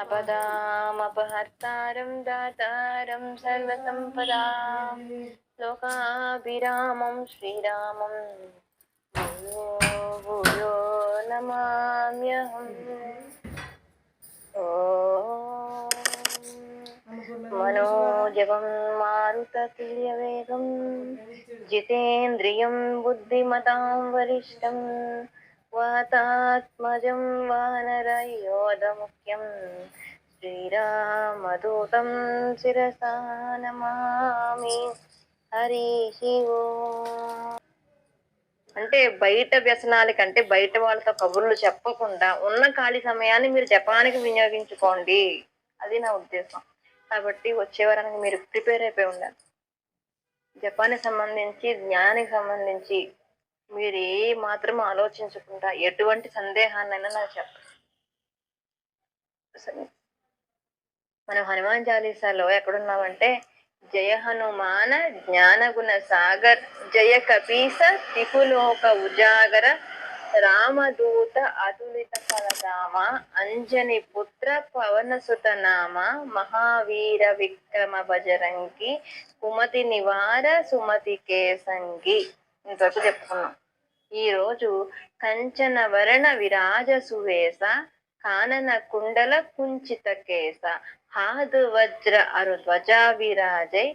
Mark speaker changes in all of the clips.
Speaker 1: अपदामपहर्तारं दातारं सर्वसम्पदां लोकाभिरामं श्रीरामं। भूयो नमाम्यहम् मनोजवं मारुततुल्यवेगं जितेन्द्रियं बुद्धिमतां वरिष्ठं వాతాత్మజం వానరయోధముఖ్యం శ్రీరామదూతం శిరసానమామి హరి అంటే బయట వ్యసనాల కంటే బయట వాళ్ళతో కబుర్లు చెప్పకుండా ఉన్న ఖాళీ సమయాన్ని మీరు జపానికి వినియోగించుకోండి. అది నా ఉద్దేశం. కాబట్టి వచ్చేవారానికి మీరు ప్రిపేర్ అయిపోయి ఉండాలి. జపానికి సంబంధించి జ్ఞానానికి సంబంధించి మీరు ఏ మాత్రం ఆలోచించకుండా ఎటువంటి సందేహాన్నైనా నాకు చెప్పండి మనం హనుమాన్ చాలీసాలో ఎక్కడున్నామంటే జయ హనుమాన జ్ఞానగుణ సాగర్ జయ కపీస తిపులోక ఉజాగర రామదూత అతులిత ఫలదామ అంజని పుత్ర పవనసుత నామ మహావీర విక్రమ బజరంగి కుమతి నివార సుమతి కేసంగి. ఇంతవరకు చెప్పుకున్నాం. ఈరోజు కంచన వరణ విరాజ సువేశ కానన కుండల కుంచిత కేశ హాదు వజ్ర అరు ధ్వజ విరాజై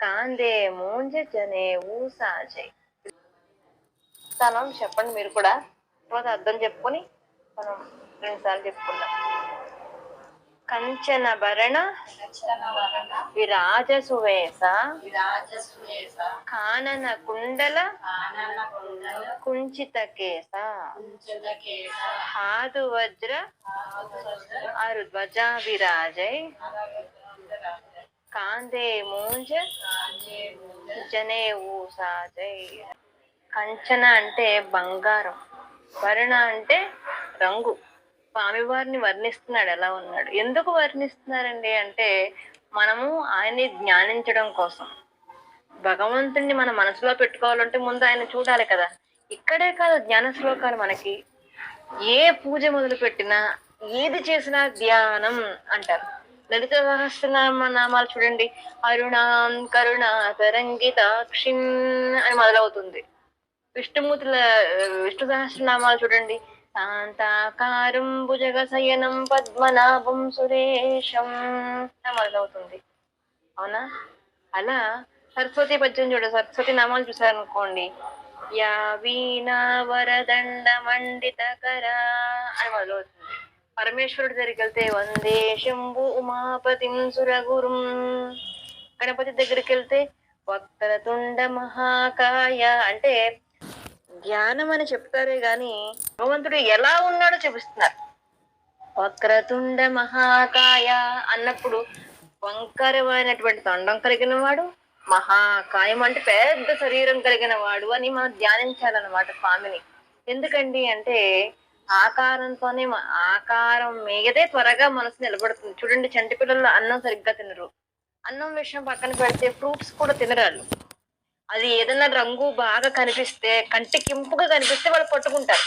Speaker 1: కాందే మూంజ జనే ఊసాజై స్థానం చెప్పండి మీరు కూడా తర్వాత అర్థం చెప్పుకొని మనం రెండు సార్లు చెప్పుకుందాం. కంచన భరణ విరాజ సువేశ కానన కుండల కుంచిత కేశ హాదు వజ్ర అరు ధ్వజ విరాజై కాందే మూంజ జనే ఊసాజై. కంచన అంటే బంగారం వర్ణ అంటే రంగు. స్వామివారిని వర్ణిస్తున్నాడు ఎలా ఉన్నాడు? ఎందుకు వర్ణిస్తున్నారండి అంటే మనము ఆయన్ని జ్ఞానించడం కోసం. భగవంతుడిని మన మనసులో పెట్టుకోవాలంటే ముందు ఆయన చూడాలి కదా. ఇక్కడే కాదు జ్ఞాన శ్లోకాలు మనకి. ఏ పూజ మొదలు పెట్టినా ఏది చేసినా ధ్యానం అంటారు. లలిత సహస్రనామ నామాలు చూడండి. అరుణాం కరుణ తరంగితాక్షిం అని మొదలవుతుంది. విష్ణుమూర్తుల విష్ణు సహస్రనామాలు చూడండి. శాంతాకారం భుజగ శయనం పద్మనాభం సురేషం మొదలవుతుంది. అవునా? అలా సరస్వతి పద్యం చూడ. సరస్వతి నామాలు చూసారనుకోండి యా వీణా వరదండ మండిత కరా అని మొదలవుతుంది. పరమేశ్వరుడి దగ్గరికి వెళ్తే వందే శంభు ఉమాపతిం సురగురుం. గణపతి దగ్గరికి వెళ్తే వక్రతుండ మహాకాయ. అంటే ధ్యానం అని చెప్తారే గాని భగవంతుడు ఎలా ఉన్నాడో చూపిస్తున్నారు. వక్రతుండ మహాకాయ అన్నప్పుడు వంకరమైనటువంటి తొండం కలిగిన వాడు మహాకాయం అంటే పెద్ద శరీరం కలిగిన వాడు అని మనం ధ్యానించాలన్నమాట స్వామిని. ఎందుకండి అంటే ఆకారంతోనే ఆకారం మీదే త్వరగా మనసు నిలబడుతుంది. చూడండి చంటి పిల్లలు అన్నం సరిగ్గా తినరు. అన్నం విషయం పక్కన పెడితే ఫ్రూట్స్ కూడా తినరాళ్ళు అది ఏదైనా రంగు బాగా కనిపిస్తే కంటికి ఇంపుగా కనిపిస్తే వాళ్ళు పట్టుకుంటారు.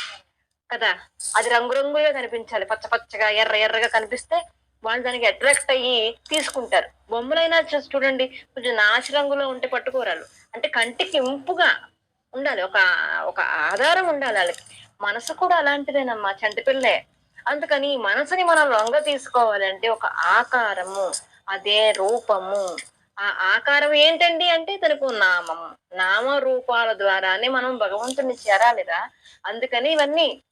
Speaker 1: కదా? అది రంగురంగుగా కనిపించాలి. పచ్చ పచ్చగా ఎర్ర ఎర్రగా కనిపిస్తే వాళ్ళు దానికి అట్రాక్ట్ అయ్యి తీసుకుంటారు. బొమ్మలైనా చూడండి కొంచెం నాచు రంగులో ఉంటే పట్టుకోరాలు అంటే కంటికి ఇంపుగా ఉండాలి. ఒక ఒక ఆధారం ఉండాలి వాళ్ళకి. మనసు కూడా అలాంటిదేనమ్మా చంటిపిల్లే అందుకని ఈ మనసుని మనం రంగు తీసుకోవాలంటే ఒక ఆకారము అదే రూపము ఆ ఆకారం ఏంటండి అంటే తనకు నామం నామ రూపాల ద్వారానే మనం భగవంతుడిని చేరాలిరా. అందుకని ఇవన్నీ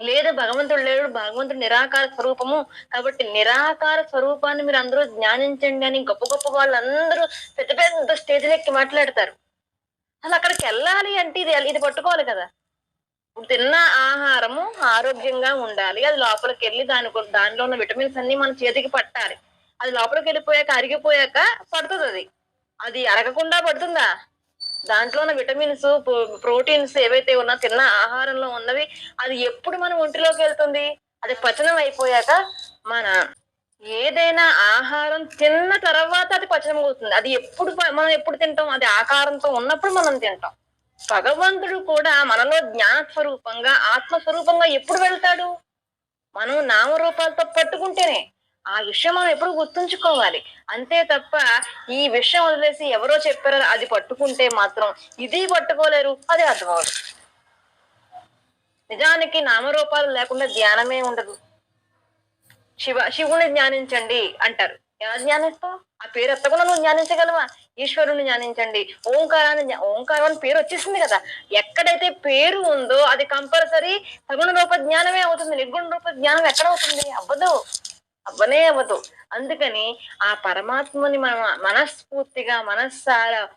Speaker 1: లేదు భగవంతుడు లేడు భగవంతుడు నిరాకార స్వరూపము. కాబట్టి నిరాకార స్వరూపాన్ని మీరు అందరూ జ్ఞానించండి అని గొప్ప గొప్ప వాళ్ళందరూ పెద్ద పెద్ద స్టేజ్లెక్కి మాట్లాడతారు. అసలు అక్కడికి వెళ్ళాలి అంటే ఇది ఇది పట్టుకోవాలి కదా. ఇప్పుడు తిన్న ఆహారము ఆరోగ్యంగా ఉండాలి. అది లోపలికి వెళ్ళి దాని దానిలో ఉన్న విటమిన్స్ అన్ని మన చేతికి పట్టాలి. అది లోపలికి వెళ్ళిపోయాక అరిగిపోయాక పడుతుంది అది అది అరగకుండా పడుతుందా? దాంట్లో ఉన్న విటమిన్స్ ప్రోటీన్స్ ఏవైతే ఉన్నా తిన్న ఆహారంలో ఉన్నవి అది ఎప్పుడు మన ఒంటిలోకి వెళ్తుంది? అది పచనం అయిపోయాక మన ఏదైనా ఆహారం తిన్న తర్వాత అది పచనం అవుతుంది. అది ఎప్పుడు మనం ఎప్పుడు తింటాం? అది ఆకారంతో ఉన్నప్పుడు మనం తింటాం. భగవంతుడు కూడా మనలో జ్ఞాన స్వరూపంగా ఆత్మ స్వరూపంగా ఎప్పుడు వెళ్తాడు? మనం నామరూపాలతో పట్టుకుంటేనే. ఆ విషయం మనం ఎప్పుడు గుర్తుంచుకోవాలి. అంతే తప్ప ఈ విషయం వదిలేసి ఎవరో చెప్పారో అది పట్టుకుంటే మాత్రం ఇది పట్టుకోలేరు అది అర్థం నిజానికి నామరూపాలు లేకుండా ధ్యానమే ఉండదు. శివ శివుని ధ్యానించండి అంటారు. ఎలా ధ్యానిస్తావు ఆ పేరు ఎత్తకుండా నువ్వు ధ్యానించగలవా? ఈశ్వరుని ధ్యానించండి. ఓంకారాన్ని ఓంకారం అని పేరు వచ్చేసింది కదా. ఎక్కడైతే పేరు ఉందో అది కంపల్సరీ సగుణ రూప జ్ఞానమే అవుతుంది. నిర్గుణ రూప జ్ఞానం ఎక్కడ అవుతుంది? అవ్వదు. అవ్వనే అవ్వదు. అందుకని ఆ పరమాత్మని మనం మనస్ఫూర్తిగా మనస్సారా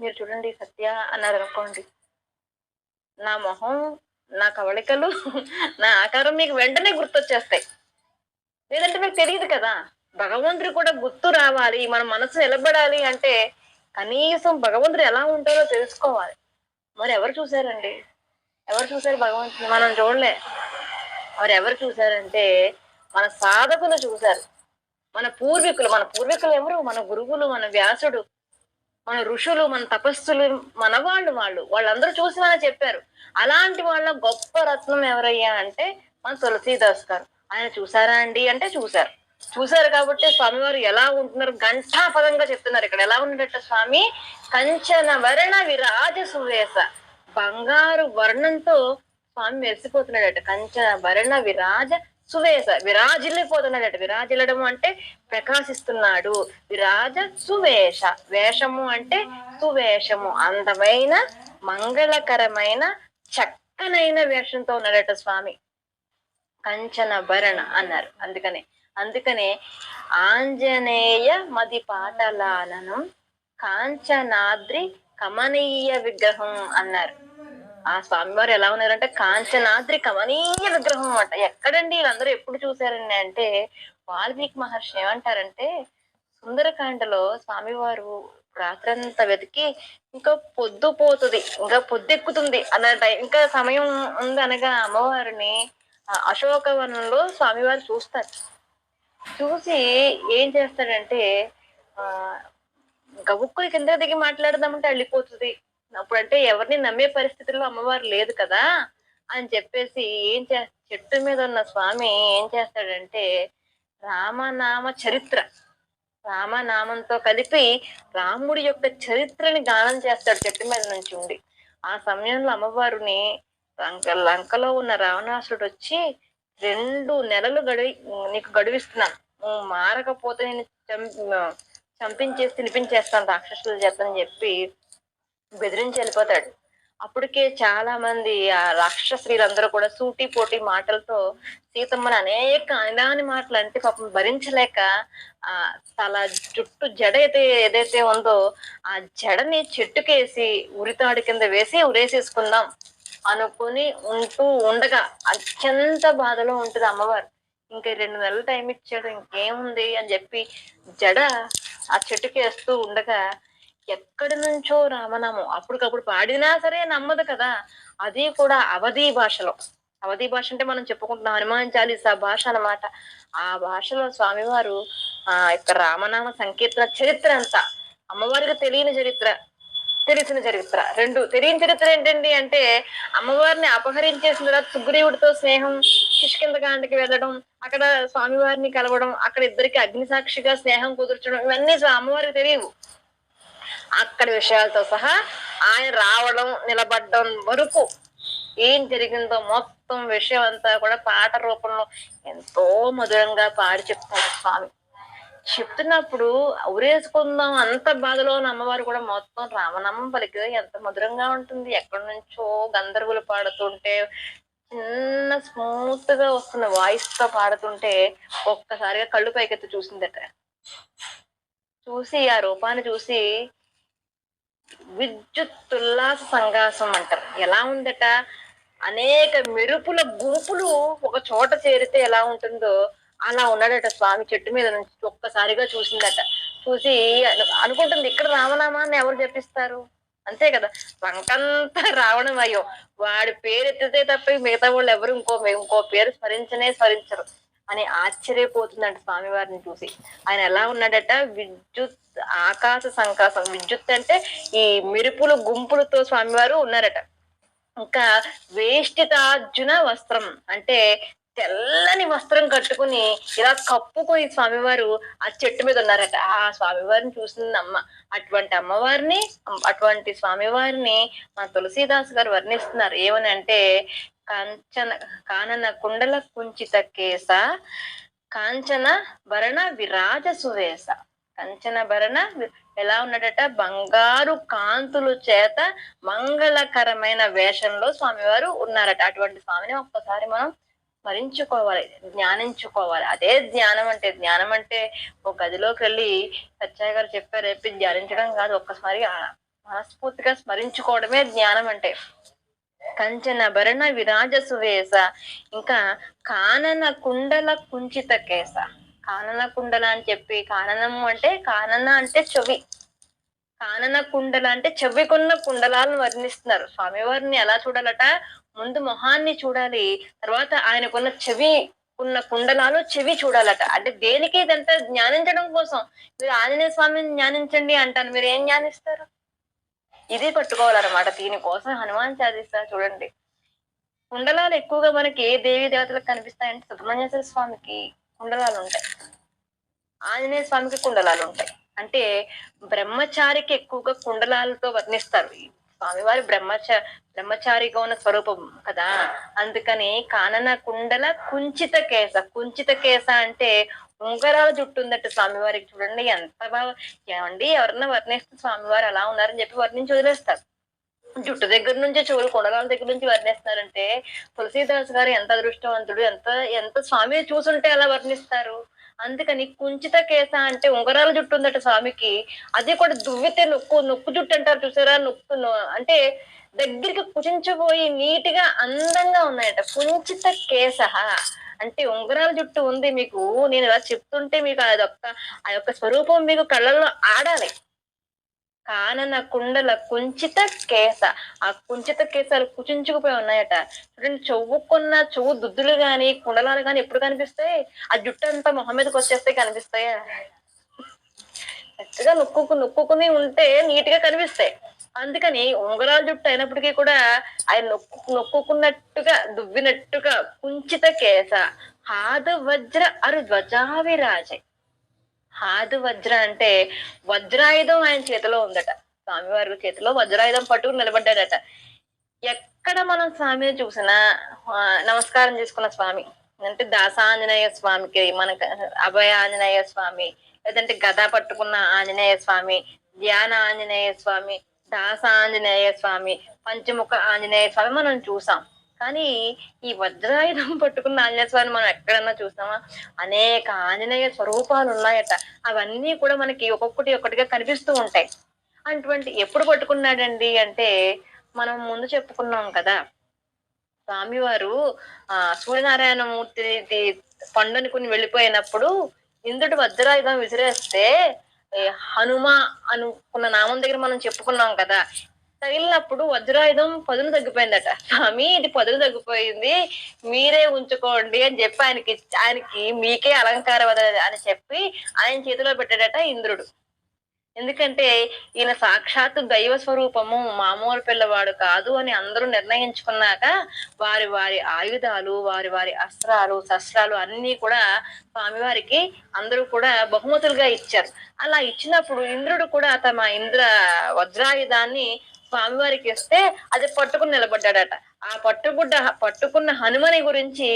Speaker 1: మీరు చూడండి సత్య అన్నారు అనుకోండి. నా మొహం నా కవళికలు నా ఆకారం మీకు వెంటనే గుర్తొచ్చేస్తాయి. లేదంటే మీకు తెలియదు కదా. భగవంతుడు కూడా గుర్తు రావాలి మన మనసు నిలబడాలి అంటే కనీసం భగవంతుడు ఎలా ఉంటారో తెలుసుకోవాలి. మరి ఎవరు చూసారండి ఎవరు చూసారు భగవంతుని? మనం చూడలే. మరి ఎవరు చూసారంటే మన సాధకులు చూశారు. మన పూర్వీకులు మన పూర్వీకులు ఎవరు? మన గురువులు మన వ్యాసుడు మన ఋషులు మన తపస్సులు మన వాళ్ళు వాళ్ళు. వాళ్ళందరూ చూసి మన చెప్పారు. అలాంటి వాళ్ళ గొప్ప రత్నం ఎవరయ్యా అంటే మన తులసీదాస్ గారు. ఆయన చూసారా అండి అంటే చూశారు. చూశారు కాబట్టి స్వామివారు ఎలా ఉంటున్నారు? ఘంటాపదంగా చెప్తున్నారు. ఇక్కడ ఎలా ఉన్నట్ట స్వామి? కంచన వర్ణ విరాజ సువేశ బంగారు వర్ణంతో స్వామి మెరిసిపోతున్నాడట. కంచన వర్ణ విరాజ సువేశ విరాజిల్లిపోతున్నాడట విరాజిల్లడము అంటే ప్రకాశిస్తున్నాడు. విరాజ సువేష వేషము అంటే సువేషము. అందమైన మంగళకరమైన చక్కనైన వేషంతో ఉన్నాడట స్వామి. కంచన భరణ అన్నారు. అందుకనే అందుకనే ఆంజనేయ మది పాటలాననం కాంచనాద్రి కమనీయ విగ్రహం అన్నారు. ఆ స్వామివారు ఎలా ఉన్నారంటే కాంచనాద్రి కమనీయ విగ్రహం అనమాట ఎక్కడండి వీళ్ళందరూ ఎప్పుడు చూసారండి అంటే వాల్మీకి మహర్షి ఏమంటారంటే సుందరకాండలో స్వామివారు రాత్రంతా వెతికి ఇంకా పొద్దు పోతుంది ఇంకా పొద్దెక్కుతుంది అన్న టైం ఇంకా సమయం ఉంది అనగా అమ్మవారిని అశోకవనంలో స్వామివారు చూస్తారు. చూసి ఏం చేస్తాడంటే ఆ కింద దిగి మాట్లాడదామంటే వెళ్ళిపోతుంది అప్పుడంటే ఎవరిని నమ్మే పరిస్థితుల్లో అమ్మవారు లేదు కదా అని చెప్పేసి ఏం చే చెట్టు మీద ఉన్న స్వామి ఏం చేస్తాడంటే రామనామ చరిత్ర. రామనామంతో కలిపి రాముడి యొక్క చరిత్రని గానం చేస్తాడు చెట్టు మీద నుంచి ఉండి. ఆ సమయంలో అమ్మవారిని లంక లంకలో ఉన్న రావణాసుడు వచ్చి రెండు నెలలు గడివి నీకు గడువిస్తున్నాను నువ్వు మారకపోతే నేను చంపి చంపించేసి తినిపించేస్తాను రాక్షసుల చేతని చెప్పి బెదిరించి వెళ్ళిపోతాడు. అప్పటికే చాలా మంది ఆ స్త్రీలందరూ కూడా సూటి పోటీ మాటలతో సీతమ్మని అనేక అనిదాని మాటలు అంటే పాపం భరించలేక ఆ తల జుట్టు జడ అయితే ఏదైతే ఉందో ఆ జడని చెట్టుకేసి ఉరితాడు కింద వేసి ఉరేసేసుకుందాం అనుకుని ఉంటూ ఉండగా అత్యంత బాధలో ఉంటుంది అమ్మవారు. ఇంకా రెండు నెలలు టైం ఇచ్చాడు ఇంకేముంది అని చెప్పి జడ ఆ చెట్టుకేస్తూ ఉండగా ఎక్కడి నుంచో రామనామం. అప్పటికప్పుడు పాడినా సరే నమ్మదు కదా. అది కూడా అవధి భాషలో. అవధి భాష అంటే మనం చెప్పుకుంటున్నాం హనుమాన్ చాలీసా భాష అన్నమాట. ఆ భాషలో స్వామివారు ఆ యొక్క రామనామ సంకీర్తన చరిత్ర అంతా. అమ్మవారికి తెలియని చరిత్ర తెలిసిన చరిత్ర. రెండు తెలియని చరిత్ర ఏంటండి అంటే అమ్మవారిని అపహరించేసిన తర్వాత సుగ్రీవుడితో స్నేహం కిష్కిందకాండకి వెళ్ళడం అక్కడ స్వామివారిని కలవడం అక్కడ ఇద్దరికి అగ్ని సాక్షిగా స్నేహం కుదుర్చడం ఇవన్నీ అమ్మవారికి తెలియవు. అక్కడి విషయాలతో సహా ఆయన రావడం నిలబడడం వరకు ఏం జరిగిందో మొత్తం విషయం అంతా కూడా పాట రూపంలో ఎంతో మధురంగా పాడి చెప్తాడు స్వామి. చెప్తున్నప్పుడు ఉరేసుకుందాం అంత బాధలో ఉన్న అమ్మవారు కూడా మొత్తం రామనామం పలికి ఎంత మధురంగా ఉంటుంది. ఎక్కడి నుంచో గంధర్వులు పాడుతుంటే చిన్న స్మూత్గా వస్తున్న వాయిస్తో పాడుతుంటే ఒక్కసారిగా కళ్ళు పైకెత్తి చూసిందట. చూసి ఆ రూపాన్ని చూసి విద్యుత్ ఉల్లాస సంఘాసం అంటారు ఎలా ఉందట? అనేక మెరుపుల గుంపులు ఒక చోట చేరితే ఎలా ఉంటుందో అలా ఉన్నాడట స్వామి చెట్టు మీద నుంచి ఒక్కసారిగా చూసిందట. చూసి అనుకుంటుంది ఇక్కడ రామనామాన్ని ఎవరు జపిస్తారు? అంతే కదా. వంకంతా రావణమయ్యో వాడి పేరు ఎత్తితే తప్ప మిగతా వాళ్ళు ఎవరు ఇంకో ఇంకో పేరు స్మరించనే స్మరించరు. అని ఆశ్చర్యపోతుందంట స్వామివారిని చూసి. ఆయన ఎలా ఉన్నాడట? విద్యుత్ ఆకాశ సంకాసం విద్యుత్ అంటే ఈ మెరుపులు గుంపులతో స్వామివారు ఉన్నారట. ఇంకా వేష్టితార్జున వస్త్రం. అంటే తెల్లని వస్త్రం కట్టుకుని ఇలా కప్పుకొని స్వామివారు ఆ చెట్టు మీద ఉన్నారట. ఆ స్వామివారిని చూసింది అమ్మ. అటువంటి అమ్మవారిని అటువంటి స్వామివారిని మా తులసీదాస్ గారు వర్ణిస్తున్నారు. ఏమని అంటే కంచన కానన కుండల కుంచిత కేస కాంచన భరణ విరాజ సువేశ కంచన భరణ ఎలా ఉన్నాడట? బంగారు కాంతులు చేత మంగళకరమైన వేషంలో స్వామివారు ఉన్నారట. అటువంటి స్వామిని ఒక్కసారి మనం స్మరించుకోవాలి ధ్యానించుకోవాలి అదే ధ్యానం అంటే ధ్యానం అంటే ఒక గదిలోకి వెళ్ళి సత్యాయ గారు చెప్పారు చెప్పి ధ్యానించడం కాదు ఒక్కసారి ఆ- మనస్ఫూర్తిగా స్మరించుకోవడమే జ్ఞానం అంటే. కంచన భరణ విరాజ సువేశ. ఇంకా కానన కుండల కుంచిత కేస కానన కుండల అని చెప్పి కాననము అంటే కానన అంటే చెవి. కానన కుండల అంటే చెవికున్న కుండలాలను వర్ణిస్తున్నారు. స్వామివారిని ఎలా చూడాలట? ముందు మొహాన్ని చూడాలి. తర్వాత ఆయనకున్న చెవి ఉన్న కుండలాలు చెవి చూడాలట. అంటే దేనికి ఇదంతా జ్ఞానించడం కోసం? మీరు ఆంజనేయ స్వామిని జ్ఞానించండి అంటాను. మీరు ఏం జ్ఞానిస్తారు? ఇది పట్టుకోవాలన్నమాట. దీనికోసం హనుమాన్ చాలీసా చూడండి. కుండలాలు ఎక్కువగా మనకి ఏ దేవి దేవతలకు కనిపిస్తాయంటే సుబ్రహ్మణ్యేశ్వర స్వామికి కుండలాలు ఉంటాయి. ఆంజనేయ స్వామికి కుండలాలు ఉంటాయి. అంటే బ్రహ్మచారికి ఎక్కువగా కుండలాలతో వర్ణిస్తారు. స్వామివారి బ్రహ్మచ బ్రహ్మచారిగా ఉన్న స్వరూపం కదా. అందుకని కానన కుండల కుంచిత కేస కుంచిత కేస అంటే ఉంగరాల జుట్టు ఉందట స్వామివారికి చూడండి ఎంత బాగా ఏమండి ఎవరన్నా వర్ణిస్తే స్వామివారు అలా ఉన్నారని చెప్పి వర్ణించి వదిలేస్తారు. జుట్టు దగ్గర నుంచి చెవులు కొండలాల దగ్గర నుంచి వర్ణిస్తున్నారంటే తులసీదాస్ గారు ఎంత అదృష్టవంతుడు ఎంత ఎంత స్వామి చూసుంటే అలా వర్ణిస్తారు. అందుకని కుంచిత కేస అంటే ఉంగరాల జుట్టు ఉందట స్వామికి. అది కూడా దువ్వితే నొక్కు నొక్కు జుట్టు అంటారు చూసారా? నొక్కు అంటే దగ్గరికి కుచించబోయి నీట్గా అందంగా ఉన్నాయట. కుంచిత కేస అంటే ఉంగరాల జుట్టు ఉంది మీకు. నేను ఇలా చెప్తుంటే మీకు అదొక్క ఆ యొక్క స్వరూపం మీకు కళ్ళల్లో ఆడాలి. కానన కుండల కుంచిత కేస. ఆ కుంచిత కేసాలు కుచించుకుపోయి ఉన్నాయట. చూడండి చెవుకున్న చెవు దుద్దులు గాని కుండలాలు గాని ఎప్పుడు కనిపిస్తాయి? ఆ జుట్టు అంతా మొహం మీదకి వచ్చేస్తే కనిపిస్తాయా? చక్కగా నొక్కు నొక్కుని ఉంటే నీట్గా కనిపిస్తాయి. అందుకని ఉంగరాల జుట్టు అయినప్పటికీ కూడా ఆయన నొక్కు నొక్కుకున్నట్టుగా దువ్వినట్టుగా కుంచిత కేస. హాదు వజ్ర అరు ధ్వజావిరాజే హాదు వజ్ర అంటే వజ్రాయుధం ఆయన చేతిలో ఉందట. స్వామివారి చేతిలో వజ్రాయుధం పట్టుకుని నిలబడ్డాడట. ఎక్కడ మనం స్వామిని చూసినా నమస్కారం చేసుకున్న స్వామి అంటే దాసాంజనేయ స్వామికి మనకు అభయ ఆంజనేయ స్వామి లేదంటే గద పట్టుకున్న ఆంజనేయ స్వామి ధ్యాన ఆంజనేయ స్వామి దాస ఆంజనేయ స్వామి పంచముఖ ఆంజనేయ స్వామి మనం చూసాం. కానీ ఈ వజ్రాయుధం పట్టుకున్న ఆంజనేయ స్వామిని మనం ఎక్కడన్నా చూసామా? అనేక ఆంజనేయ స్వరూపాలు ఉన్నాయట అవన్నీ కూడా మనకి ఒక్కొక్కటి ఒక్కటిగా కనిపిస్తూ ఉంటాయి. అటువంటి ఎప్పుడు పట్టుకున్నాడండి అంటే మనం ముందు చెప్పుకున్నాం కదా. స్వామివారు ఆ సూర్యనారాయణమూర్తి పండునుకుని వెళ్ళిపోయినప్పుడు ఇంద్రుడు వజ్రాయుధం విసిరేస్తే హనుమ అనుకున్న నామం దగ్గర మనం చెప్పుకున్నాం కదా. తగిలినప్పుడు వజ్రాయుధం పదులు తగ్గిపోయిందట. స్వామి ఇది పదులు తగ్గిపోయింది. మీరే ఉంచుకోండి అని చెప్పి ఆయనకి ఆయనకి మీకే అలంకారం అని చెప్పి ఆయన చేతిలో పెట్టాడట ఇంద్రుడు. ఎందుకంటే ఈయన సాక్షాత్ దైవ స్వరూపము మామూలు పిల్లవాడు కాదు అని అందరూ నిర్ణయించుకున్నాక వారి వారి ఆయుధాలు వారి వారి అస్త్రాలు శస్త్రాలు అన్నీ కూడా స్వామివారికి అందరూ కూడా బహుమతులుగా ఇచ్చారు. అలా ఇచ్చినప్పుడు ఇంద్రుడు కూడా తమ ఇంద్ర వజ్రాయుధాన్ని స్వామివారికి ఇస్తే అది పట్టుకుని నిలబడ్డాడట. ఆ పట్టుబుడ్డ పట్టుకున్న హనుమని గురించి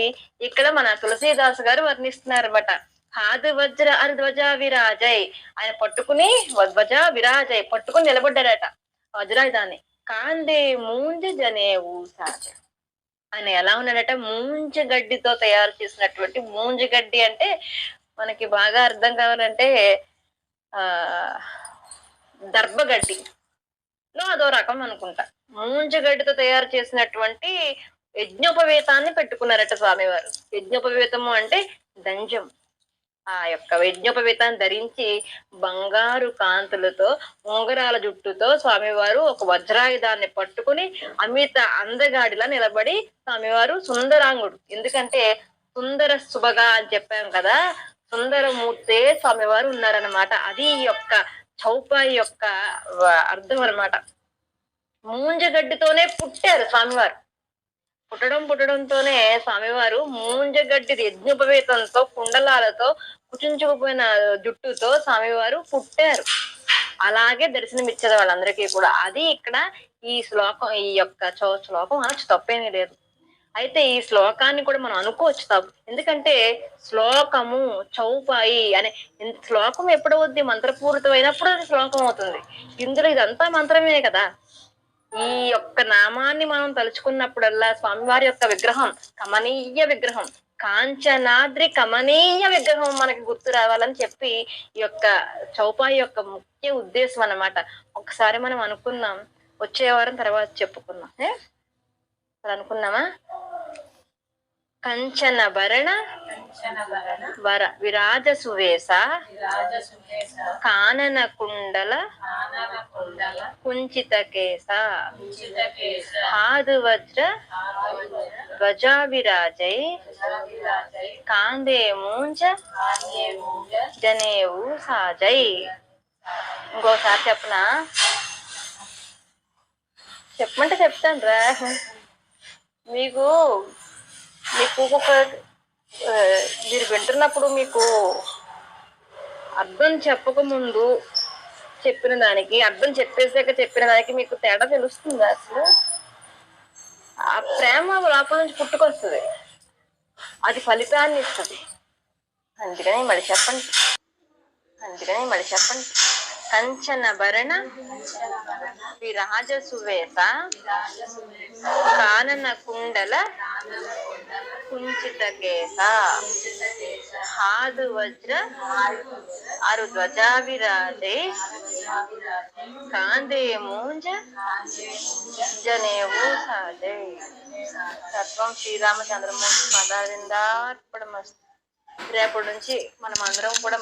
Speaker 1: ఇక్కడ మన తులసీదాస్ గారు వర్ణిస్తున్నారు అన్నమాట హాదు వజ్ర అర్ధ్వజ విరాజయ్ ఆయన పట్టుకుని ధ్వజ విరాజయ్ పట్టుకుని నిలబడ్డాడట. వజ్రాయుధాన్ని కాందే మూంజ జనే ఊసాజ ఆయన ఎలా ఉన్నాడట? మూంజ గడ్డితో తయారు చేసినటువంటి మూంజ గడ్డి అంటే మనకి బాగా అర్థం కావాలంటే ఆ దర్భగడ్డి లో అదో రకం అనుకుంటా. మూంజగడ్డితో తయారు చేసినటువంటి యజ్ఞోపవేతాన్ని పెట్టుకున్నారట స్వామివారు. యజ్ఞోపవేతము అంటే దంజం. ఆ యొక్క యజ్ఞోపవేతాన్ని ధరించి బంగారు కాంతులతో ఉంగరాల జుట్టుతో స్వామివారు ఒక వజ్రాయుధాన్ని పట్టుకుని అమిత అందగాడిలా నిలబడి స్వామివారు సుందరాంగుడు. ఎందుకంటే సుందర సుభగా అని చెప్పాం కదా సుందరమూర్తే స్వామివారు ఉన్నారనమాట అది యొక్క చౌపాయి యొక్క అర్థం అన్నమాట. మూంజగడ్డితోనే పుట్టారు స్వామివారు. పుట్టడం పుట్టడంతోనే స్వామివారు మూంజగడ్డి యజ్ఞోపవేతంతో కుండలాలతో కుచించుకుపోయిన జుట్టుతో స్వామివారు పుట్టారు. అలాగే దర్శనమిచ్చేది వాళ్ళందరికీ కూడా. అది ఇక్కడ ఈ శ్లోకం ఈ యొక్క చౌ- శ్లోకం అనొచ్చు తప్పేమీ లేదు. అయితే ఈ శ్లోకాన్ని కూడా మనం అనుకోవచ్చు తప్పు ఎందుకంటే శ్లోకము చౌపాయి అనే శ్లోకం ఎప్పుడవుద్ది మంత్రపూరితమైనప్పుడు అది శ్లోకం అవుతుంది. ఇందులో ఇదంతా మంత్రమే కదా. ఈ యొక్క నామాన్ని మనం తలుచుకున్నప్పుడల్లా స్వామివారి యొక్క విగ్రహం కమనీయ విగ్రహం కాంచనాద్రి కమనీయ విగ్రహం మనకి గుర్తు రావాలని చెప్పి ఈ యొక్క చౌపాయి యొక్క ముఖ్య ఉద్దేశం అన్నమాట. ఒకసారి మనం అనుకుందాం వచ్చే వారం తర్వాత చెప్పుకుందాం. అసలు అనుకున్నామా? కంచన భరణ వర విరాజ సువేశ కానన కుండల కుంచిత కేశ హాదు వజ్ర ధ్వజావిరాజై కాందే మూంజ జనేవు సాజై. ఇంకోసారి చెప్పనా? చెప్పమంటే చెప్తాను రా. మీకు మీకు ఒక మీరు వింటున్నప్పుడు మీకు అర్థం చెప్పకముందు చెప్పిన దానికి అర్థం చెప్పేసాక చెప్పిన దానికి మీకు తేడా తెలుస్తుందా అసలు? ఆ ప్రేమ లోపల నుంచి పుట్టుకొస్తుంది. అది ఫలితాన్ని ఇస్తుంది. అందుకని మళ్ళీ చెప్పండి. అందుకని మళ్ళీ చెప్పండి. కంచన భరణ విరాజ సువేస కానన కుండల కుంచిత కేశ హాదు వజ్ర అరు ధ్వజా విరాజే కాందే మూంజ జనేవు సాజే. తత్వం శ్రీరామచంద్రమూర్తి పదారిందార్పణమస్తు రేపటి నుంచి మనం అందరం కూడా